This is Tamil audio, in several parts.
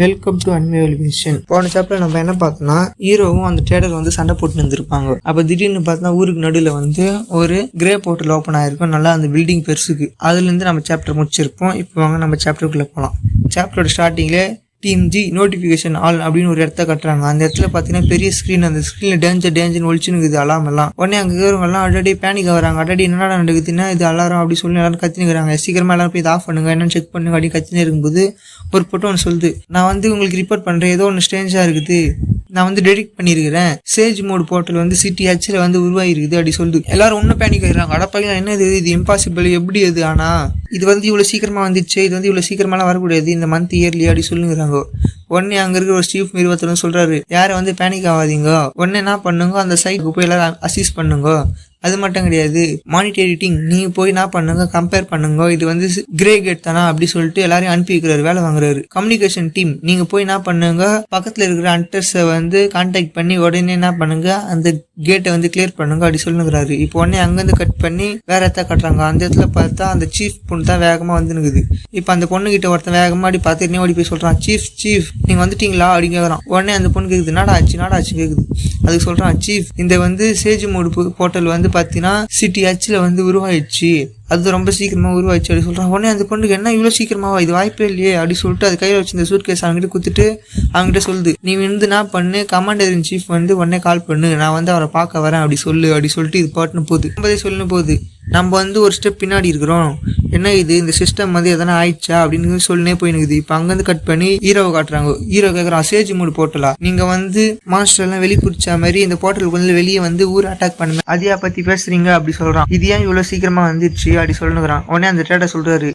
வெல்கம் டு அன்மே விஷன் போன சாப்டர் நம்ம என்ன பார்த்தோம்னா ஹீரோவும் அந்த டேடர் வந்து சண்டை போட்டு இருந்திருப்பாங்க. அப்போ திடீர்னு பார்த்தா ஊருக்கு நடுவில் வந்து ஒரு கிரே போர்ட்டல் ஓப்பன் ஆயிருக்கும். நல்லா அந்த பில்டிங் பெருசுக்கு. அதுலேருந்து நம்ம சாப்டர் முடிச்சிருப்போம். இப்போ வாங்க நம்ம சாப்டருக்குள்ளே போகலாம் சாப்டரோட ஸ்டார்டிங்ல டீம் ஜி நோட்டிஃபிகேஷன் ஆல் அப்படின்னு ஒரு இடத்த கட்டுறாங்க. அந்த இடத்துல பார்த்தீங்கன்னா பெரிய ஸ்க்ரீன் அந்த ஸ்க்ரீனில் டேஞ்சர் டேஞ்சர் ஒழிச்சுன்னு அலாம் எல்லாம். உடனே அங்கே இருக்கிறவங்கலாம் ஆல்ரெடி பேனிக் ஆகுறாங்க. ஆல்ரெடி என்னடா நடக்குதுன்னா இது அலாரம் அப்படி சொல்லி எல்லாரும் கத்தினுக்கிறாங்க சீக்கிரமாக எல்லாரும் போய் இதை ஆஃப் பண்ணுங்க. என்னன்னு செக் பண்ணுங்க. அப்படின்னு கத்தினே இருக்கும்போது ஒரு பொட்டு ஒன்று சொல்லுது. நான் வந்து உங்களுக்கு ரிப்போர்ட் பண்ணுறேன் ஏதோ ஒன்று ஸ்ட்ரேஞ்சாக இருக்குது. நான் வந்து டெடிக்ட் பண்ணியிருக்கிறேன் சேஜ் மோட் போர்ட்டல் வந்து சிட்டி ஹச்சில் வந்து உருவாகிருக்குது அப்படி சொல்லுது எல்லாரும் ஒன்றும் பேனிக் ஆயிடுறாங்க. அடப்பாங்க என்ன இது? இது இம்பாசிபிள் எப்படி இது ஆனா? இது வந்து இவ்வளோ சீக்கிரமா வந்துச்சு. இது வந்து இவ்வளோ சீக்கிரமாலாம் வரக்கூடாது. இந்த மந்த் இயர்லி அப்படி சொல்லுங்கிறாங்க. உடனே அங்கே இருக்கிற ஒரு ஸ்டீஃப் நிறுவனத்தில் சொல்கிறாரு யாரை வந்து பேனிக் ஆகாதீங்க? உடனே என்ன பண்ணுங்க? அந்த சைட்டுக்கு போய் எல்லாரும் அசிஸ்ட் பண்ணுங்க? அது மட்டும் கிடையாது. மானிட்டர் எடிட்டிங் நீங்க போய் என்ன பண்ணுங்க கம்பேர் பண்ணுங்க. இது வந்து கிரே கேட் தானா அப்படி சொல்லிட்டு எல்லாரையும் அனுப்பி வைக்கிறாரு வேலை வாங்குறாரு. கம்யூனிகேஷன் டீம் நீங்க போய் என்ன பண்ணுங்க பக்கத்துல இருக்கிற அண்டர்ஸை வந்து கான்டாக்ட் பண்ணி உடனே என்ன பண்ணுங்க அந்த கேட்டை வந்து கிளியர் பண்ணுங்க அப்படி சொல்லுங்கிறாரு. இப்போ உடனே அங்கிருந்து கட் பண்ணி வேற இடத்த கட்டுறாங்க. அந்த இடத்துல பார்த்தா அந்த சீஃப் பொண்ணு தான் வேகமா வந்து இப்போ அந்த பொண்ணு கிட்ட ஒருத்தன் வேகமா அப்படி பார்த்துட்டு ஓடி போய் சொல்றான். சீஃப் சீஃப் நீங்க வந்துட்டீங்களா? அப்படி கேட்கறான் உடனே அந்த பொண்ணு கேக்குது நாடா ஆச்சு நாடா ஆச்சு கேக்குது. அதுக்கு சொல்றான் சீஃப் இந்த வந்து சேஜ் மோடு போர்ட்டல் வந்து பாத்தீங்கன்னா சிட்டி ஹச்சில் வந்து உருவாயிடுச்சு. அது ரொம்ப சீக்கிரமாக உருவாயிடுச்சு அப்படி சொல்கிறான் உடனே அந்த பொண்ணுக்கு என்ன இவ்வளோ சீக்கிரமாவா? இது வாய்ப்பே இல்லையே. அப்படி சொல்லிட்டு அது கையில் வச்சிருந்த சூட் கேஸ் அவங்ககிட்ட கொடுத்துட்டு அவங்ககிட்ட சொல்லுது நீ வந்து நான் பண்ணு கமாண்டர் இன் சீஃப் வந்து உடனே கால் பண்ணு நான் வந்து அவரை பார்க்க வரேன். அப்படி சொல்லு அப்படி சொல்லிட்டு இது பாட்டுன்னு போகுது. நம்மதே சொல்லணும் போகுது நம்ம வந்து ஒரு ஸ்டெப் பின்னாடி இருக்கிறோம். என்ன இது? இந்த சிஸ்டம் வந்து எதனா ஆயிடுச்சா? அப்படின்னு சொல்லினே போயினுக்குது. இப்போ அங்கேருந்து கட் பண்ணி ஹீரோவை காட்டுறாங்க. ஹீரோ கேட்குறான் சேஜ் மூடு போட்டலா நீங்கள் வந்து மாஸ்டர் எல்லாம் வெளியே பிடிச்ச மாதிரி இந்த போர்ட்டலுக்கு வந்து வெளியே வந்து ஊர் அட்டாக் பண்ணுங்க அதையா பற்றி பேசுறீங்க? அப்படி சொல்கிறான் இது ஏன் இவ்வளோ சீக்கிரமாக வந்துருச்சு? அப்படி சொல்லுங்கிறான் உடனே அந்த ட்ரேடர் சொல்றாரு.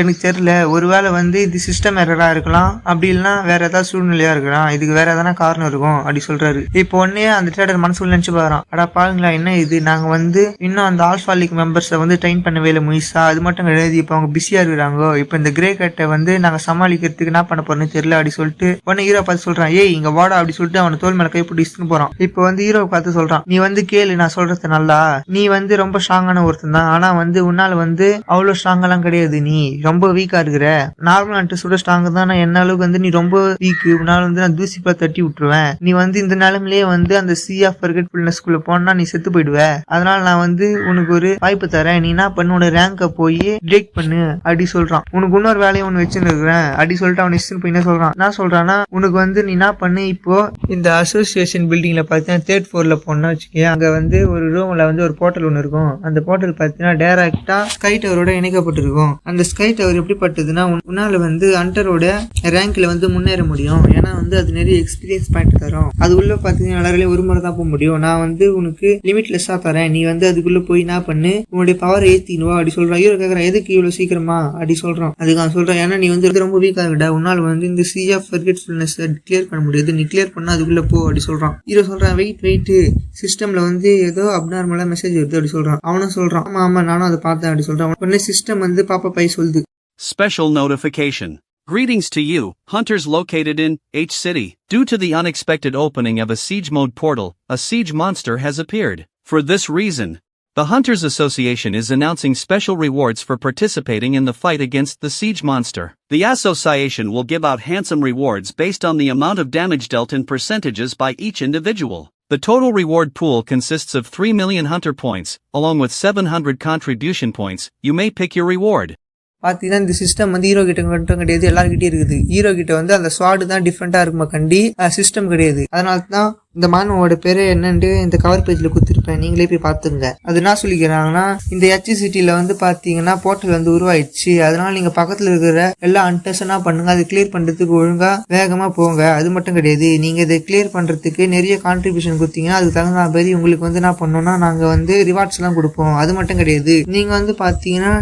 எனக்கு தெரில ஒருவேளை வந்து இது சிஸ்டம் எரராக இருக்கலாம். அப்படி இல்லைன்னா வேற ஏதாவது சூழ்நிலையாக இருக்கலாம். இதுக்கு வேற எதனா காரணம் இருக்கும். அப்படி சொல்கிறாரு இப்போ உடனே அந்த ட்ரேடர் மனசுக்குள்ள நினச்சி பாக்குறான் அடா பாருங்களா என்ன இது? நாங்கள் வந்து இன்னும் அந்த ஆல்ஃபா லீக் மெம்பர்ஸை வந்து ட்ரெயின் பண்ணவே இல்லை முயசா அது மட்டும் கிடையாது. இப்போ அவங்க பிஸியாக இருக்கிறாங்க. இப்போ இந்த கிரே கட்டை வந்து நாங்கள் சமாளிக்கிறதுக்கு என்ன பண்ண போறோம்னு தெரியல. அப்படி சொல்லிட்டு உடனே ஹீரோ பார்த்து சொல்கிறான் ஏய் இங்கே வாடா அப்படி சொல்லிட்டு அவனை தோல் மேலே கைப்பிடி இஸ்துன்னு போகிறான் இப்போ வந்து ஹீரோ பார்த்து சொல்கிறான் நீ வந்து கேளு நான் சொல்கிறது நல்லா. நீ வந்து ரொம்ப ஸ்ட்ராங்கான ஒருத்தன் தான். ஆனால் வந்து உன்னால வந்து அவ்வளோ ஸ்ட்ராங்கெல்லாம் கிடையாது நீ. ரொம்ப வீக்கா இருக்கிற. நார்மல் அண்ட் சுட ஸ்ட்ராங் தான். நான் என்ன அளவுக்கு வந்து நீ ரொம்ப வீக் உன்னால வந்து நான் தூசிப்பா தட்டி விட்டுருவேன். நீ வந்து இந்த நிலைமையிலேயே வந்து அந்த சி ஆஃப் ஃபர்கெட்ஃபுல்னஸ்க்குள்ள போனா நீ செத்து போயிடுவ. அதனால நான் வந்து உனக்கு ஒரு வாய்ப்பு தரேன். நீ என்ன பண்ணு? உனக்கு ரேங்கை போய் டிரெக்ட் பண்ணு. அப்படி சொல்றான். உனக்கு இன்னொரு வேலையை ஒன்று வச்சுருக்கிறேன். அப்படி சொல்லிட்டு அவன் இஷ்டம் போய் என்ன சொல்றான்? நான் சொல்றான்னா உனக்கு வந்து நீ என்ன பண்ணு? இப்போ இந்த அசோசியேஷன் பில்டிங்ல பார்த்தீங்கன்னா தேர்ட் ஃபோர்ல போனா வச்சுக்கேன் அங்க வந்து ஒரு ரூம்ல வந்து ஒரு போர்ட்டல் ஒன்று இருக்கும். அந்த போர்ட்டல் பார்த்தீங்கன்னா டேரக்டா ஸ்கை டவரோட இணைக்கப்பட்டிருக்கும். அந்த ஸ்கை டவர் எப்படிப்பட்டதுன்னா உன்- உன்னால வந்து அண்டரோட ரேங்க்ல வந்து முன்னேற முடியும். ஏன்னா வந்து அது நிறைய எக்ஸ்பீரியன்ஸ் பாயிண்ட் தரும். அது உள்ள பார்த்தீங்கன்னா எல்லாராலையும் ஒரு முறை தான் போக முடியும். நான் வந்து உனக்கு லிமிட்லெஸ்ஸாக தரேன். நீ வந்து அதுக்குள்ள போய் என்ன பண்ணு? உன்னுடைய பவர் ஏற்றினுவா அப்படி சொல்கிறான் ஹீரோ கேட்குறான் எதுக்கு இவ்வளோ சீக்கிரமா? அப்படி சொல்கிறான் அதுக்கு அவன் சொல்கிறேன் ஏன்னா நீ வந்து ரொம்ப வீக்காக இருக்கடா உன்னால் வந்து இந்த சி ஆஃப் ஃபர்கெட்ஃபுல்னஸ் கிளியர் பண்ண முடியாது. நீ கிளியர் பண்ணால் அதுக்குள்ளே போ அப்படி சொல்கிறான் ஹீரோ சொல்கிறான் வெயிட் வெயிட்டு சிஸ்டமில் வந்து ஏதோ அப்நார்மலாக மெசேஜ் வருது அப்படி சொல்கிறான் அவனும் சொல்கிறான் ஆமாம் ஆமாம் நானும் அதை பார்த்தேன் அப்படி சொல்கிறான் உடனே சிஸ்டம் வந்து பாப்பா பை சொல்லுது. Special notification. Greetings to you, hunters located in H City. Due to the unexpected opening of a siege mode portal, a siege monster has appeared. For this reason, the Hunters Association is announcing special rewards for participating in the fight against the siege monster. The association will give out handsome rewards based on the amount of damage dealt in percentages by each individual. The total reward pool consists of 3 million hunter points, along with 700 contribution points. You may pick your reward. பார்த்தீங்கன்னா இந்த சிஸ்டம் வந்து ஹீரோ கிட்ட மட்டும் கிடையாது எல்லாருக்கிட்டே இருக்குது. ஹீரோ கிட்ட வந்து அந்த ஸ்வாடு தான் டிஃப்ரெண்ட்டாக இருக்குமா கண்டி? சிஸ்டம் கிடையாது. அதனால தான் இந்த மாணவோட பேரு என்னன்ட்டு இந்த கவர் பேஜ்ல கொடுத்துருப்பேன். நீங்களே போய் பாத்துங்க அது என்ன சொல்லிக்கிறாங்கன்னா இந்த ஹெச் சிட்டில வந்து பாத்தீங்கன்னா போர்ட்டல் வந்து உருவாயிடுச்சு. அதனால நீங்க பக்கத்துல இருக்கிற எல்லா அன்டர்ஸ் பண்ணுங்க அதை கிளியர் பண்றதுக்கு ஒழுங்கா வேகமா போங்க. அது மட்டும் கிடையாது. நீங்க இதை கிளியர் பண்றதுக்கு நிறைய கான்ட்ரிபியூஷன் கொடுத்தீங்கன்னா அதுக்கு தகுந்த மாதிரி உங்களுக்கு வந்து என்ன பண்ணோம்னா நாங்க வந்து ரிவார்ட்ஸ் எல்லாம் கொடுப்போம். அது மட்டும் கிடையாது. நீங்க வந்து பாத்தீங்கன்னா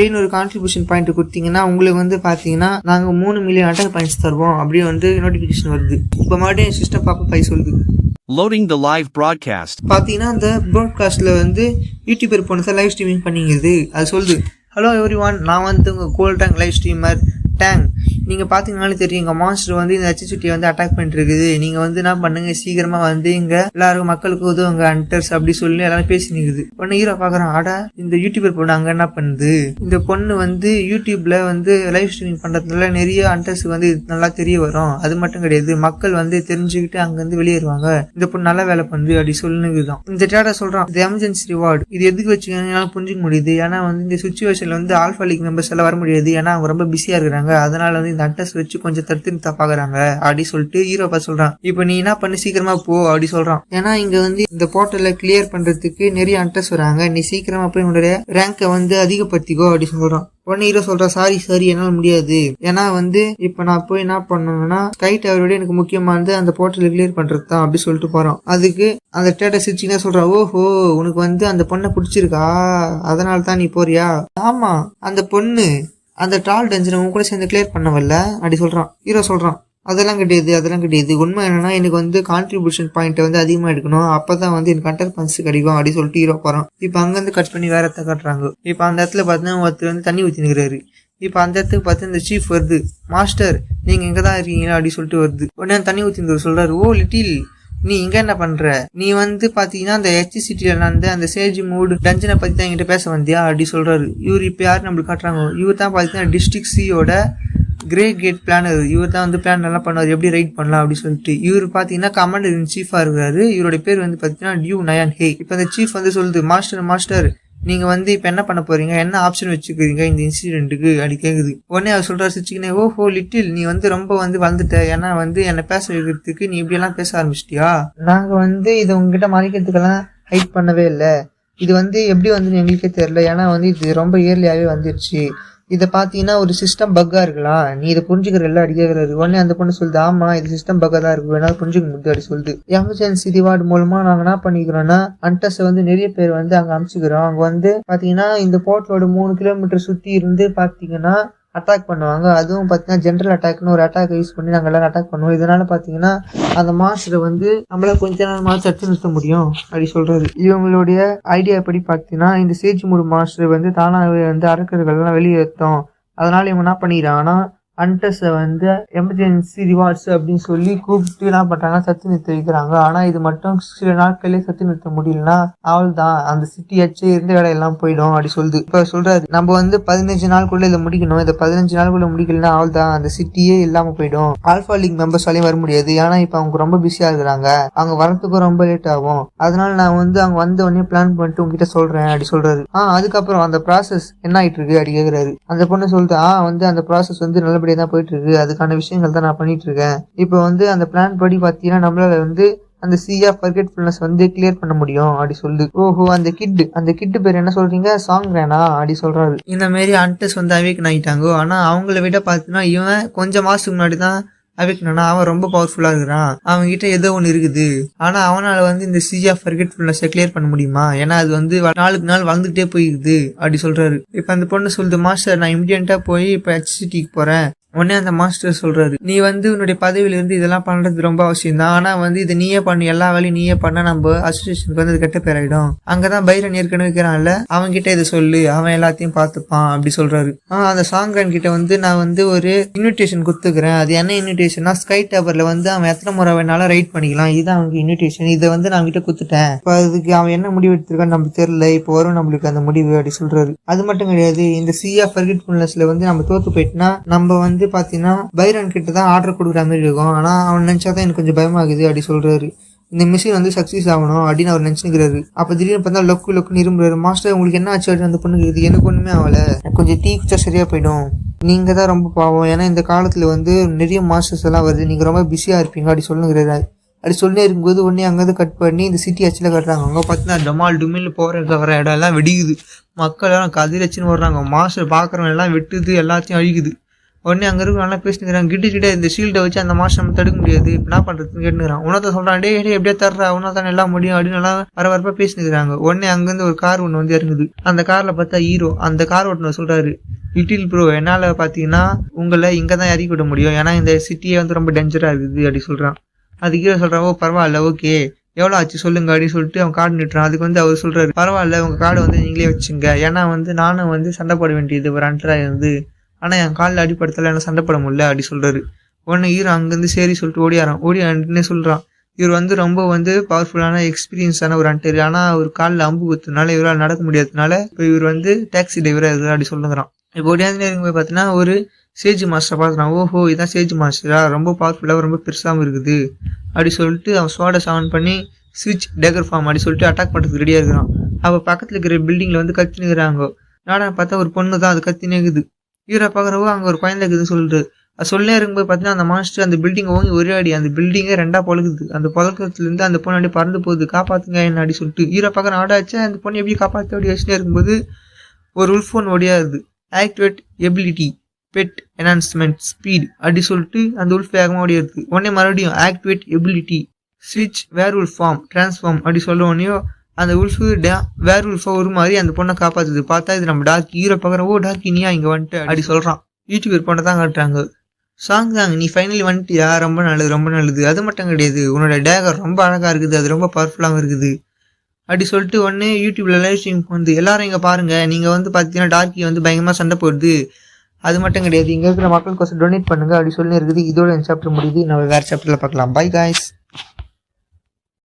எழுநூறு கான்ட்ரிபியூஷன் பாயிண்ட் கொடுத்தீங்கன்னா உங்களுக்கு வந்து பாத்தீங்கன்னா நாங்க மூணு மில்லியன் அட்டாக் பாயிண்ட்ஸ் தருவோம். அப்படியே வந்து நோட்டிபிகேஷன் வருது. இப்போ மறுபடியும் சிஸ்டம் பாப்பா பை சொல்லுது. லோடிங் த லைவ் ப்ராட்காஸ்ட் பாத்தீங்கன்னா இந்த ப்ராட்காஸ்ட்ல வந்து யூடியூபர் போனதை லைவ் ஸ்ட்ரீமிங் பண்ணிங்கிறது அது சொல்லுது ஹலோ எவ்ரி ஒன் நான் வந்து உங்கள் கோல் டேங் லைவ் ஸ்ட்ரீமர் டேங் நீங்கள் பார்த்தீங்கனாலே தெரியும் இங்கே மான்ஸ்டர் வந்து இந்த ஹெச்எஸ்டியை வந்து அட்டாக் பண்ணிட்டு இருக்குது வந்து என்ன பண்ணுங்க சீக்கிரமாக வந்து இங்கே எல்லாருக்கும் மக்களுக்கு உதவுங்க அண்டர்ஸ் அப்படி சொல்லி எல்லாரும் பேசி நிற்குது உடனே ஹீரோ பார்க்குறான் ஆடா இந்த யூடியூபர் பொண்ணு அங்கே என்ன பண்ணுது? இந்த பொண்ணு வந்து யூடியூப்ல வந்து லைவ் ஸ்ட்ரீமிங் பண்ணுறதுனால நிறைய அண்டர்ஸுக்கு வந்து நல்லா தெரிய வரும். அது மட்டும் கிடையாது மக்கள் வந்து தெரிஞ்சுக்கிட்டு அங்கேருந்து வெளியேறுவாங்க. இந்த பொண்ணு நல்ல வேலை பண்ணுது அப்படி சொல்லுதான் இந்த டேட்டா சொல்கிறான் இது எமர்ஜென்சி ரிவார்டு இது எதுக்கு வச்சுக்கனால புரிஞ்சுக்க முடியுது. ஏன்னா வந்து இந்த சுச்சுவேஷனில் வந்து ஆல்ஃபா லீக் மெம்பர்ஸ் எல்லாம் வர முடியாது. ஏன்னா அவங்க ரொம்ப பிஸியாக இருக்கிறாங்க. அதனால வந்து இந்த அட்ரஸ் வச்சு கொஞ்சம் தடுத்து நிறுத்த பாக்குறாங்க. அப்படி சொல்லிட்டு ஹீரோ பார்த்து சொல்றான். இப்போ நீ என்ன பண்ணு? சீக்கிரமா போ அப்படி சொல்றான். ஏன்னா இங்க வந்து இந்த போர்ட்டலை கிளியர் பண்றதுக்கு நிறைய அட்ரஸ் வராங்க. நீ சீக்கிரமா போய் உன்னுடைய ரேங்கை வந்து அதிகப்படுத்திக்கோ அப்படி சொல்றான். உடனே ஹீரோ சொல்றா சாரி சாரி என்னால முடியாது. ஏன்னா வந்து இப்ப நான் போய் என்ன பண்ணணும்னா ஸ்கை டவரோட எனக்கு முக்கியமானது அந்த போர்ட்டலை கிளியர் பண்றது தான் அப்படி சொல்லிட்டு போறோம் அதுக்கு அந்த டேட்டா சிரிச்சினா சொல்றான் ஓஹோ உனக்கு வந்து அந்த பொண்ணை பிடிச்சிருக்கா. அதனால தான் நீ போறியா? ஆமா அந்த பொண்ணு அந்த டால் டென்ஷனை உன் கூட சேர்ந்து கிளியர் பண்ணவில்ல? அப்படி சொல்கிறான் ஹீரோ சொல்கிறான் அதெல்லாம் கிடையாது அதெல்லாம் கிடையாது. உண்மை என்னன்னா எனக்கு வந்து கான்ட்ரிபியூஷன் பாயிண்ட் வந்து அதிகமாக எடுக்கணும். அப்போ தான் வந்து எனக்கு கண்டர் பன்ஸ் கிடைக்கும் அப்படின்னு சொல்லிட்டு ஹீரோ போகிறான் இப்போ அங்கேருந்து கட் பண்ணி வேற இடத்த காட்டுறாங்க. இப்போ அந்த இடத்துல பார்த்தீங்கன்னா ஒருத்தர் வந்து தண்ணி ஊற்றி நிற்கிறாரு இப்போ அந்த இடத்துக்கு பார்த்து இந்த சீஃப் வருது. மாஸ்டர் நீங்கள் இங்கே தான் இருக்கீங்களா அப்படின்னு சொல்லிட்டு வருது. உடனே தண்ணி ஊற்றி சொல்றாரு ஓ லிட்டில் நீ இங்க என்ன பண்ற? நீ வந்து பாத்தீங்கன்னா அந்த ஹெச்சிசிட்டில நடந்த அந்த சேஜ் மூடு டஞ்சனை பத்தி தான் என்கிட்ட பேச வந்தியா? அப்படி சொல்றாரு. இவர் இப்ப யார் நம்மளுக்கு காட்டுறாங்க? இவர் தான் பாத்தீங்கன்னா டிஸ்ட்ரிக்ட் சியோட கிரே கேட் பிளானர் இவர் தான் வந்து பிளான் நல்லா பண்ணுவார். எப்படி ரைட் பண்ணலாம் அப்படின்னு சொல்லிட்டு. இவர் பாத்தீங்கன்னா கமாண்டர் இன் சீஃபா இருக்காரு. இவருடைய பேர் வந்து பாத்தீங்கன்னா டியூ நயான் ஹே இப்போ அந்த சீஃப் வந்து சொல்லுது மாஸ்டர் மாஸ்டர் நீங்கள் வந்து இப்போ என்ன பண்ண போறீங்க? என்ன ஆப்ஷன் வச்சுக்கிறீங்க? இந்த இன்சிடென்ட்டுக்கு அப்படி கேக்குது. உடனே அவர் சொல்கிறார் சிச்சுக்கினே ஓஹோ லிட்டில் நீ வந்து ரொம்ப வந்து வளர்ந்துட்ட. ஏன்னா வந்து என்னை பேச வைக்கிறதுக்கு நீ இப்படியெல்லாம் பேச ஆரம்பிச்சிட்டியா? நாங்கள் வந்து இதை உங்ககிட்ட மறைக்கிறதுக்கெல்லாம் ஹைட் பண்ணவே இல்லை. இது வந்து எப்படி வந்து எங்களுக்கே தெரில ஏன்னா வந்து இது ரொம்ப இயர்லியாகவே வந்துருச்சு. இதை பார்த்தீங்கன்னா ஒரு சிஸ்டம் பக்காக இருக்கலாம் நீ இதை புரிஞ்சுக்கிற எல்லாம் அடிக்கிறாரு உடனே அந்த பொண்ணு சொல்லுது ஆமா இது சிஸ்டம் பக்காக தான் இருக்கு. வேணாலும் புரிஞ்சுக்க முடியும் அப்படி சொல்லுது. எமர்ஜென்சி ரிவார்டு மூலமாக நாங்கள் என்ன பண்ணிக்கிறோம்னா அன்டஸை வந்து நிறைய பேர் வந்து அங்கே அனுப்பிச்சுக்கிறோம். அங்கே வந்து பார்த்தீங்கன்னா இந்த போட்டோட மூணு கிலோமீட்டர் சுற்றி இருந்து பார்த்தீங்கன்னா அட்டாக் பண்ணுவாங்க. அதுவும் பார்த்தீங்கன்னா ஜென்ரல் அட்டாக்னு ஒரு அட்டாக் யூஸ் பண்ணி நாங்கள் எல்லாரும் அட்டாக் பண்ணுவோம். இதனால பார்த்தீங்கன்னா அந்த மாஸ்டரை வந்து நம்மள கொஞ்ச நேரம் மாதம் தடுத்து நிறுத்த முடியும் அப்படி சொல்றது. இவங்களுடைய ஐடியா படி பார்த்தீங்கன்னா இந்த சேஜ் மூடு மாஸ்டர் வந்து தானாகவே வந்து அரக்கர்கள்லாம் வெளியேற்றோம் அதனால இவங்க என்ன பண்ணிடுறாங்கன்னா அண்டர்ஸை வந்து எமர்ஜென்சி ரிவார்ட்ஸ் அப்படின்னு சொல்லி கூப்பிட்டு என்ன பண்ணுறாங்க சத்து நிறுத்த வைக்கிறாங்க. ஆனால் இது மட்டும் சில நாட்களே சத்து நிறுத்த முடியலன்னா அவள் தான் அந்த சிட்டியாச்சு இருந்த வேலை எல்லாம் போயிடும் அப்படி சொல்லுது. இப்போ சொல்கிறாரு நம்ம வந்து பதினஞ்சு நாளுக்குள்ளே இதை முடிக்கணும். இதை பதினஞ்சு நாளுக்குள்ளே முடிக்கலன்னா அவள் தான் அந்த சிட்டியே இல்லாமல் போயிடும். ஆல்ஃபா லீக் மெம்பர்ஸாலையும் வர முடியாது. ஏன்னா இப்போ அவங்க ரொம்ப பிஸியாக இருக்கிறாங்க. அவங்க வரத்துக்கும் ரொம்ப லேட் ஆகும். அதனால நான் வந்து அவங்க வந்த உடனே பிளான் பண்ணிட்டு உங்ககிட்ட சொல்கிறேன் அப்படி சொல்கிறாரு ஆ அதுக்கப்புறம் அந்த ப்ராசஸ் என்ன ஆகிட்டு இருக்கு அப்படி கேட்குறாரு அந்த பொண்ணு சொல்லிட்டு ஆ வந்து அந்த ப்ராசஸ் வந்து அப்படியே தான் போயிட்டு இருக்கு அதுக்கான விஷயங்கள் தான் நான் பண்ணிட்டு இருக்கேன் இப்போ வந்து அந்த பிளான் படி பார்த்தீங்கன்னா நம்மளால வந்து அந்த சியா ஃபர்கெட்ஃபுல்னஸ் வந்து கிளியர் பண்ண முடியும் அப்படி சொல்லு ஓஹோ அந்த கிட் அந்த கிட் பேர் என்ன சொல்றீங்க? சாங் ரேனா அப்படி சொல்றாரு. இந்த மாதிரி அன்டஸ் வந்து அவேக்கன் ஆகிட்டாங்க ஆனா அவங்கள விட பார்த்தீங்கன்னா இவன் கொஞ்சம் மாசத்துக்கு முன்னாடி தான் அவேக்கனா அவன் ரொம்ப பவர்ஃபுல்லா இருக்கிறான். அவன் கிட்ட ஏதோ ஒன்று இருக்குது. ஆனா அவனால வந்து இந்த சியா ஃபர்கெட்ஃபுல்னஸ் கிளியர் பண்ண முடியுமா? ஏன்னா அது வந்து நாளுக்கு நாள் வளர்ந்துட்டே போயிருக்குது அப்படி சொல்றாரு. இப்போ அந்த பொண்ணு சொல்லுது மாஸ்டர் நான் இமிடியண்டா போய் இப்போ ஹெச்சிடிக்கு போறேன். உடனே அந்த மாஸ்டர் சொல்றாரு நீ வந்து உன்னுடைய பதவியில இருந்து இதெல்லாம் பண்றது ரொம்ப அவசியம் தான் ஆனா வந்து இதை நீயே பண்ணு. எல்லா வேலையும் நீயே பண்ணா நம்ம அசோசியேஷனுக்கு வந்து கெட்ட பேர் ஆயிடும். அங்கதான் பைரன் ஏற்கனவே இருக்கிறான்ல அவன் கிட்ட இதை சொல்லு. அவன் எல்லாத்தையும் பார்த்துப்பான் அப்படி சொல்றாரு. ஆஹ் அந்த சாங்கன் கிட்ட வந்து நான் வந்து ஒரு இன்விடேஷன் கொடுத்துக்கிறேன். அது என்ன இன்விடேஷன்னா ஸ்கை டவர்ல வந்து அவன் எத்தனை முறை வேணாலும் ரைட் பண்ணிக்கலாம். இதுதான் அவனுக்கு இன்விடேஷன் இதை வந்து நான் கிட்ட கொடுத்துட்டேன். இப்போ அதுக்கு அவன் என்ன முடிவு எடுத்திருக்கான்னு நமக்கு தெரியல. இப்போ வரும் நம்மளுக்கு அந்த முடிவு அப்படி சொல்றாரு. அது மட்டும் கிடையாது. இந்த சியா ஃபர்கிட்ஃபுல்னஸ்ல வந்து நம்ம தோத்து போயிட்டுனா நம்ம வந்து பாத்தீங்கன்னா பைரன் கிட்ட தான் ஆர்டர் கொடுக்குற மாதிரி இருக்கும். ஆனால் அவன் நினச்சா தான் எனக்கு கொஞ்சம் பயமாகுது அப்படி சொல்கிறாரு இந்த மிஷின் வந்து சக்ஸஸ் ஆகணும் அப்படின்னு அவர் நினச்சிக்கிறாரு. அப்போ திடீர்னு பார்த்தா லொக்கு லொக்குன்னு இரும்புறாரு. மாஸ்டர் உங்களுக்கு என்ன ஆச்சு? அப்படின்னு அந்த பொண்ணுக்கு இது எனக்கு ஒன்றுமே ஆகலை. கொஞ்சம் டீ குச்சா சரியாக போயிடும். நீங்கள் தான் ரொம்ப பாவம். ஏன்னா இந்த காலத்தில் வந்து நிறைய மாஸ்டர்ஸ் எல்லாம் வருது. நீங்கள் ரொம்ப பிஸியாக இருப்பீங்க. அப்படி சொல்லுங்கிறாரு. அப்படி சொல்லி இருக்கும்போது உடனே அங்கேருந்து கட் பண்ணி இந்த சிட்டி ஆச்சில் கட்டுறாங்க. அங்கே பார்த்தீங்கன்னா டமால் டுமில் போகிற வர இடம் எல்லாம் வெடிக்குது. மக்கள் எல்லாம் கதிரச்சின்னு வர்றாங்க மாஸ்டர் பார்க்குறவங்க எல்லாம் வெட்டுது. எல்லாத்தையும் அழிக்குது. உடனே அங்கே இருக்கிற நல்லா பேசினுக்கிறாங்க கிட்ட கிட்ட இந்த ஷீல்டை வச்சு அந்த மாஸ்டர் நம்ம தடுக்க முடியாது. இப்போ என்ன பண்ணுறதுன்னு கேட்டுக்கிறான் உனத்தை சொல்கிறான் டே டே எப்படியா தர்றா? உன்னா தானே எல்லாம் முடியும். அப்படின்னு எல்லாம் வர பேசினுக்கிறாங்க. உடனே அங்கேருந்து ஒரு கார் ஒன்று வந்து இறங்குது. அந்த காரில் பார்த்தா ஹீரோ அந்த கார் ஓட்டுனர் சொல்கிறாரு லிட்டில் ப்ரோ என்னால் பார்த்தீங்கன்னா உங்களை இங்கே தான் இறக்கி விட முடியும். ஏன்னா இந்த சிட்டியே வந்து ரொம்ப டேஞ்சராக இருக்குது அப்படி சொல்கிறான் அது ஹீரோ சொல்கிறான் ஓ பரவாயில்ல ஓகே எவ்வளோ ஆச்சு சொல்லுங்க அப்படின்னு சொல்லிட்டு அவன் கார்டு நிட்டுறான் அதுக்கு வந்து அவர் சொல்கிறாரு பரவாயில்ல உங்கள் கார்டு வந்து நீங்களே வச்சுங்க. ஏன்னா வந்து நானும் வந்து சண்டை போட வேண்டியது ஒரு அண்டராக இருந்து ஆனால் என் காலில் அடிப்படுத்தல என்ன சண்டை போட முடியல அப்படி சொல்கிறாரு உடனே ஹீரோ அங்கேருந்து சரி சொல்லிட்டு ஓடியாரான் ஓடியான்னு சொல்கிறான் இவர் வந்து ரொம்ப வந்து பவர்ஃபுல்லான எக்ஸ்பீரியன்ஸான ஒரு அண்டர் ஆனால் ஒரு காலில் அம்பு குத்துனால இவரால் நடக்க முடியாததுனால இப்போ இவர் வந்து டாக்ஸி டிரைவராக இருக்கிறார் அப்படி சொல்லுங்கிறான். இப்போ ஓடியாந்து இருக்கும்போது பார்த்தீங்கன்னா ஒரு சேஜ் மாஸ்டரை பார்த்துறான் ஓஹோ இதான் சேஜ் மாஸ்டரா ரொம்ப பவர்ஃபுல்லாக ரொம்ப பெருசாகவும் இருக்குது. அப்படி சொல்லிட்டு அவன் சோடை சவன் பண்ணி ஸ்விட்ச் டேகர் ஃபார்ம் அப்படி சொல்லிட்டு அட்டாக் பண்ணுறதுக்கு ரெடியாக இருக்கிறான் அப்போ பக்கத்தில் இருக்கிற பில்டிங்கில் வந்து கத்தினுக்கிறாங்க நாடா பார்த்தா ஒரு பொண்ணு தான் அது கத்தினேக்குது ஹீரோ பார்க்குறவோ அங்கே ஒரு குழந்தை இருக்குதுன்னு சொல்லிட்டு. அது சொல்லே இருக்கும்போது பார்த்தீங்கன்னா அந்த மாஸ்டர் அந்த பில்டிங் ஓங்கி ஒரே அடி. அந்த பில்டிங்கே ரெண்டாக பழகுது. அந்த பழக்கத்துலேருந்து அந்த பொண்ணு அப்படியே பறந்து போகுது. காப்பாற்றுங்க என்ன அடி சொல்லிட்டு. ஹீரோ பார்க்குற ஆடாச்சு? அந்த பொண்ணு எப்படி காப்பாற்ற அப்படி வச்சுட்டே இருக்கும்போது ஒரு உல்ஃபோன் ஓடியாருது. Activate ability pet enhancement speed அப்படி சொல்லிட்டு அந்த உல்ஃப் வேகமாக ஓடிடுது உடனே மறுபடியும் ஆக்டிவேட் எபிலிட்டி ஸ்விட்ச் வேர் உல் ஃபார்ம் டிரான்ஸ்ஃபார்ம் அப்படி சொல்ல உடனே அந்த உல்ஃபு டே வேர் உல்ஃபா ஒரு மாதிரி அந்த பொண்ணை காப்பாத்துது. பார்த்தா இது நம்ம டார்க் ஹீரோ பார்க்குற ஓ டாக் நீயா இங்கே வந்துட்டு அப்படி சொல்கிறான் யூடியூபர் பொண்ணை தான் காட்டுறாங்க. சாங் தாங்க நீ ஃபைனலி வந்துட்டியா? ரொம்ப நல்லது ரொம்ப நல்லது. அது மட்டும் கிடையாது. உன்னோட டேகர் ரொம்ப அழகாக இருக்குது அது ரொம்ப பவர்ஃபுல்லாகவும் இருக்குது. அப்படி சொல்லிட்டு உடனே யூடியூப்ல லைவ் ஸ்ட்ரீம் வந்து எல்லாரும் இங்கே பாருங்க நீங்கள் வந்து பார்த்தீங்கன்னா டார்க்கி வந்து பயங்கரமாக சண்டை போடுது. அது மட்டும் கிடையாது. இங்கே இருக்கிற மக்களுக்கு டொனேட் பண்ணுங்க அப்படி சொல்லி இருக்குது. இதோட சாப்டர் முடியுது. நம்ம வேறு சாப்டரில் பார்க்கலாம். By guys